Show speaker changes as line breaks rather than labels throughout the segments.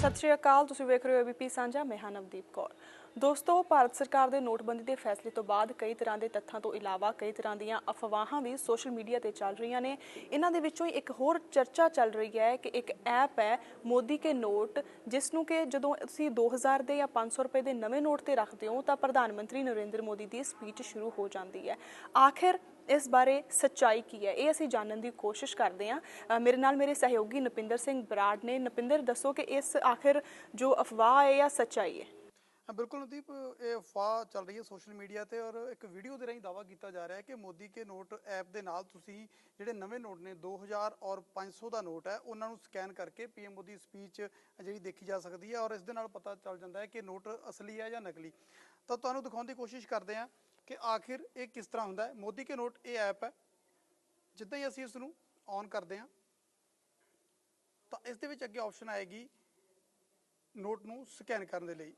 ਸਤਿ ਸ਼੍ਰੀ ਅਕਾਲ ਤੁਸੀਂ ਵੇਖ ਰਹੇ ਹੋ ਏਬੀਪੀ ਸਾਂਝਾ ਮੈਂ ਹਾਂ ਨਵਦੀਪ ਕੌਰ। ਦੋਸਤੋ, ਭਾਰਤ ਸਰਕਾਰ ਦੇ ਨੋਟਬੰਦੀ ਦੇ ਫੈਸਲੇ ਤੋਂ ਬਾਅਦ ਕਈ ਤਰ੍ਹਾਂ ਦੇ ਤੱਥਾਂ ਤੋਂ ਇਲਾਵਾ ਕਈ ਤਰ੍ਹਾਂ ਦੀਆਂ ਅਫਵਾਹਾਂ ਵੀ ਸੋਸ਼ਲ ਮੀਡੀਆ ਤੇ ਚੱਲ ਰਹੀਆਂ ਨੇ। ਇਹਨਾਂ ਦੇ ਵਿੱਚੋਂ ਹੀ ਇੱਕ ਹੋਰ ਚਰਚਾ ਚੱਲ ਰਹੀ ਹੈ ਕਿ ਇੱਕ ਐਪ ਹੈ ਮੋਦੀ ਕੇ ਨੋਟ, ਜਿਸ ਨੂੰ ਕਿ ਜਦੋਂ ਤੁਸੀਂ 2000 ਦੇ ਜਾਂ 500 ਰੁਪਏ ਦੇ ਨਵੇਂ ਨੋਟ ਤੇ ਰੱਖਦੇ ਹੋ ਤਾਂ ਪ੍ਰਧਾਨ ਮੰਤਰੀ ਨਰਿੰਦਰ ਮੋਦੀ ਦੀ ਸਪੀਚ ਸ਼ੁਰੂ ਹੋ ਜਾਂਦੀ ਹੈ। ਆਖਿਰ ਇਸ ਬਾਰੇ ਸੱਚਾਈ ਕੀ ਹੈ? ਇਹ ਅਸੀਂ ਜਾਣਨ ਦੀ ਕੋਸ਼ਿਸ਼ ਕਰਦੇ ਹਾਂ। ਮੇਰੇ ਨਾਲ ਮੇਰੇ ਸਹਿਯੋਗੀ ਨਪਿੰਦਰ ਸਿੰਘ ਬਰਾੜ ਨੇ। ਨਪਿੰਦਰ, ਦੱਸੋ ਕਿ ਇਸ ਆਖਿਰ ਜੋ ਅਫਵਾਹ ਹੈ ਜਾਂ ਸੱਚਾਈ ਹੈ?
ਬਿਲਕੁਲ ਨਦੀਪ, ਇਹ ਅਫਵਾਹ ਚੱਲ ਰਹੀ ਹੈ ਸੋਸ਼ਲ ਮੀਡੀਆ ਤੇ ਔਰ ਇੱਕ ਵੀਡੀਓ ਦੇ ਰਾਹੀਂ ਦਾਵਾ ਕੀਤਾ ਜਾ ਰਿਹਾ ਹੈ ਕਿ ਮੋਦੀ ਕੇ ਨੋਟ ਐਪ ਦੇ ਨਾਲ ਤੁਸੀਂ ਜਿਹੜੇ ਨਵੇਂ ਨੋਟ ਨੇ 2000 ਔਰ 500 ਦਾ ਨੋਟ ਹੈ, ਉਹਨਾਂ ਨੂੰ ਸਕੈਨ ਕਰਕੇ ਪੀਐਮ ਮੋਦੀ ਸਪੀਚ ਜਿਹੜੀ ਦੇਖੀ ਜਾ ਸਕਦੀ ਹੈ ਔਰ ਇਸ ਦੇ ਨਾਲ ਪਤਾ ਚੱਲ ਜਾਂਦਾ ਹੈ ਕਿ ਨੋਟ ਅਸਲੀ ਹੈ ਜਾਂ ਨਕਲੀ। ਤਾਂ ਤੁਹਾਨੂੰ ਦਿਖਾਉਣ ਦੀ ਕੋਸ਼ਿਸ਼ ਕਰਦੇ ਹਾਂ ਕਿ ਆਖਿਰ ਇਹ ਕਿਸ ਤਰ੍ਹਾਂ ਹੁੰਦਾ ਹੈ। ਮੋਦੀ ਕੇ ਨੋਟ ਇਹ ਐਪ ਹੈ। ਜਿੱਦਾਂ ਹੀ ਅਸੀਂ ਇਸ ਨੂੰ ਔਨ ਕਰਦੇ ਹਾਂ, ਤਾਂ ਇਸ ਦੇ ਵਿੱਚ ਅੱਗੇ ਆਪਸ਼ਨ ਆਏਗੀ ਨੋਟ ਨੂੰ ਸਕੈਨ ਕਰਨ ਦੇ ਲਈ।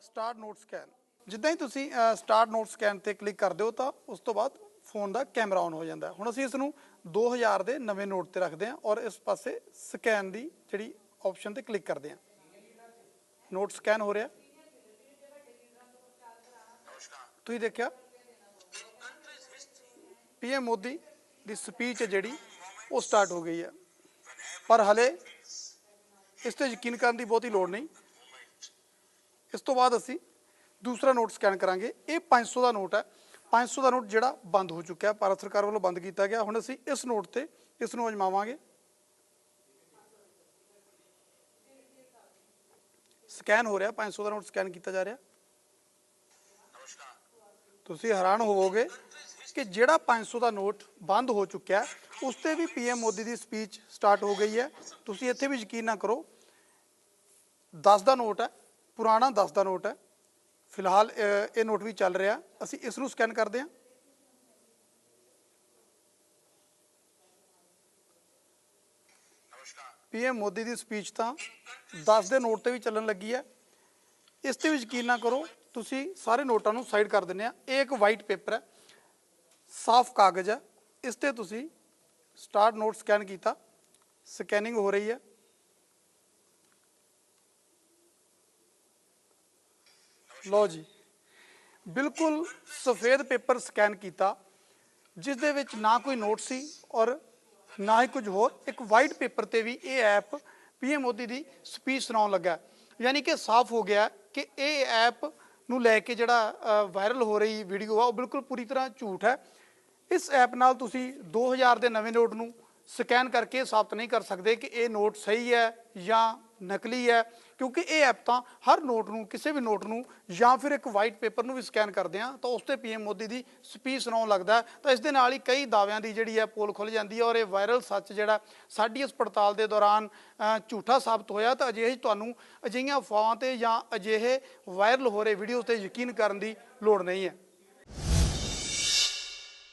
ਸਟਾਰਟ ਨੋਟ ਸਕੈਨ ਜਿੱਦਾਂ ਹੀ ਤੁਸੀਂ ਸਟਾਰਟ ਨੋਟ ਸਕੈਨ ਤੇ ਕਲਿੱਕ ਕਰਦੇ ਹੋ ਤਾਂ ਉਸ ਤੋਂ ਬਾਅਦ ਫੋਨ ਦਾ ਕੈਮਰਾ ਔਨ ਹੋ ਜਾਂਦਾ ਹੁਣ ਅਸੀਂ ਇਸ ਨੂੰ 2000 ਦੇ ਨਵੇਂ ਨੋਟ ਤੇ ਰੱਖਦੇ ਹਾਂ ਔਰ ਇਸ ਪਾਸੇ ਸਕੈਨ ਦੀ ਜਿਹੜੀ ਆਪਸ਼ਨ ਤੇ ਕਲਿੱਕ ਕਰਦੇ ਹਾਂ। ਨੋਟ ਸਕੈਨ ਹੋ ਰਿਹਾ। ਤੁਸੀਂ ਦੇਖਿਆ? ਪੀਐਮ ਮੋਦੀ ਦੀ ਸਪੀਚ ਜਿਹੜੀ, ਉਹ ਸਟਾਰਟ ਹੋ ਗਈ ਹੈ। ਪਰ ਹਲੇ ਇਸ ਤੇ ਯਕੀਨ ਕਰਨ ਦੀ ਬਹੁਤੀ ਲੋੜ ਨਹੀਂ। ਇਸ ਤੋਂ ਬਾਅਦ ਅਸੀਂ ਦੂਸਰਾ ਨੋਟ ਸਕੈਨ ਕਰਾਂਗੇ। ਇਹ 500 ਦਾ ਨੋਟ ਹੈ। 500 ਦਾ ਨੋਟ ਜਿਹੜਾ ਬੰਦ ਹੋ ਚੁੱਕਿਆ, ਭਾਰਤ ਸਰਕਾਰ ਵੱਲੋਂ ਬੰਦ ਕੀਤਾ ਗਿਆ। ਹੁਣ ਅਸੀਂ ਇਸ ਨੋਟ ਤੇ ਇਸ ਨੂੰ ਅਜਮਾਵਾਂਗੇ। ਸਕੈਨ ਹੋ ਰਿਹਾ 500 ਦਾ ਨੋਟ ਸਕੈਨ ਕੀਤਾ ਜਾ ਰਿਹਾ। ਤੁਸੀਂ ਹੈਰਾਨ ਹੋਵੋਗੇ ਕਿ ਜਿਹੜਾ 500 ਦਾ ਨੋਟ ਬੰਦ ਹੋ ਚੁੱਕਿਆ, ਉਸ ਤੇ ਵੀ ਪੀਐਮ ਮੋਦੀ ਦੀ ਸਪੀਚ ਸਟਾਰਟ ਹੋ ਗਈ ਹੈ। ਤੁਸੀਂ ਇੱਥੇ ਵੀ ਯਕੀਨ ਨਾ ਕਰੋ 10 ਦਾ ਨੋਟ ਹੈ। ਪੁਰਾਣਾ 10 ਦਾ ਨੋਟ ਹੈ। ਫਿਲਹਾਲ ਇਹ ਨੋਟ ਵੀ ਚੱਲ ਰਿਹਾ। ਅਸੀਂ ਇਸ ਨੂੰ ਸਕੈਨ ਕਰਦੇ ਹਾਂ। ਪੀਐਮ ਮੋਦੀ ਦੀ ਸਪੀਚ ਤਾਂ 10 ਦੇ ਨੋਟ ਤੇ ਵੀ ਚੱਲਣ ਲੱਗੀ ਹੈ। ਇਸ ਤੇ ਵੀ ਯਕੀਨ ਨਾ ਕਰੋ ਤੁਸੀਂ ਸਾਰੇ ਨੋਟਾਂ ਨੂੰ ਸਾਈਡ ਕਰ ਦਿੰਦੇ ਆ ਇਹ ਇੱਕ ਵਾਈਟ ਪੇਪਰ ਹੈ। ਸਾਫ਼ ਕਾਗਜ਼ ਹੈ। ਇਸ ਤੇ ਤੁਸੀਂ ਸਟਾਰਟ ਨੋਟ ਸਕੈਨ ਕੀਤਾ। ਸਕੈਨਿੰਗ ਹੋ ਰਹੀ ਹੈ। ਲਓ ਜੀ। ਬਿਲਕੁਲ ਸਫੇਦ ਪੇਪਰ ਸਕੈਨ ਕੀਤਾ, ਜਿਸ ਦੇ ਵਿੱਚ ਨਾ ਕੋਈ ਨੋਟ ਸੀ ਔਰ ਨਾ ਹੀ ਕੁਝ ਹੋਰ। ਇੱਕ ਵਾਈਟ ਪੇਪਰ ਤੇ ਵੀ ਇਹ ਐਪ ਪੀਐਮ ਮੋਦੀ ਦੀ ਸਪੀਚ ਸੁਣਾਉਣ ਲੱਗਾ। ਯਾਨੀ ਕਿ ਸਾਫ਼ ਹੋ ਗਿਆ ਕਿ ਇਹ ਐਪ ਨੂੰ ਲੈ ਕੇ ਜਿਹੜਾ ਵਾਇਰਲ ਹੋ ਰਹੀ ਵੀਡੀਓ ਆ, ਉਹ ਬਿਲਕੁਲ ਪੂਰੀ ਤਰ੍ਹਾਂ ਝੂਠ ਹੈ। ਇਸ ਐਪ ਨਾਲ ਤੁਸੀਂ 2000 ਦੇ ਨਵੇਂ ਨੋਟ ਨੂੰ ਸਕੈਨ ਕਰਕੇ ਸਾਬਤ ਨਹੀਂ ਕਰ ਸਕਦੇ ਕਿ ਇਹ ਨੋਟ ਸਹੀ ਹੈ ਜਾਂ ਨਕਲੀ ਹੈ, ਕਿਉਂਕਿ ਇਹ ਐਪ ਤਾਂ ਹਰ ਨੋਟ ਨੂੰ, ਕਿਸੇ ਵੀ ਨੋਟ ਨੂੰ ਜਾਂ ਫਿਰ ਇੱਕ ਵਾਈਟ ਪੇਪਰ ਨੂੰ ਵੀ ਸਕੈਨ ਕਰਦੇ ਆ, ਤਾਂ ਉਸ ਤੇ ਪੀਐਮ ਮੋਦੀ ਦੀ ਸਪੀਚ ਸੁਣਾਉਣ ਲੱਗਦਾ ਤਾਂ ਇਸ ਦੇ ਨਾਲ ਹੀ ਕਈ ਦਾਅਵਿਆਂ ਦੀ ਜਿਹੜੀ ਹੈ ਪੋਲ ਖੁੱਲ ਜਾਂਦੀ ਹੈ ਔਰ ਇਹ ਵਾਇਰਲ ਸੱਚ ਜਿਹੜਾ ਸਾਡੀ ਇਸ ਪੜਤਾਲ ਦੇ ਦੌਰਾਨ ਝੂਠਾ ਸਾਬਤ ਹੋਇਆ, ਤਾਂ ਅਜਿਹੇ ਤੁਹਾਨੂੰ ਅਜਿਹੀਆਂ ਅਫਵਾਹਾਂ ਤੇ ਜਾਂ ਅਜਿਹੇ ਵਾਇਰਲ ਹੋ ਰਹੇ ਵੀਡੀਓਜ਼ ਤੇ ਯਕੀਨ ਕਰਨ ਦੀ ਲੋੜ ਨਹੀਂ ਹੈ।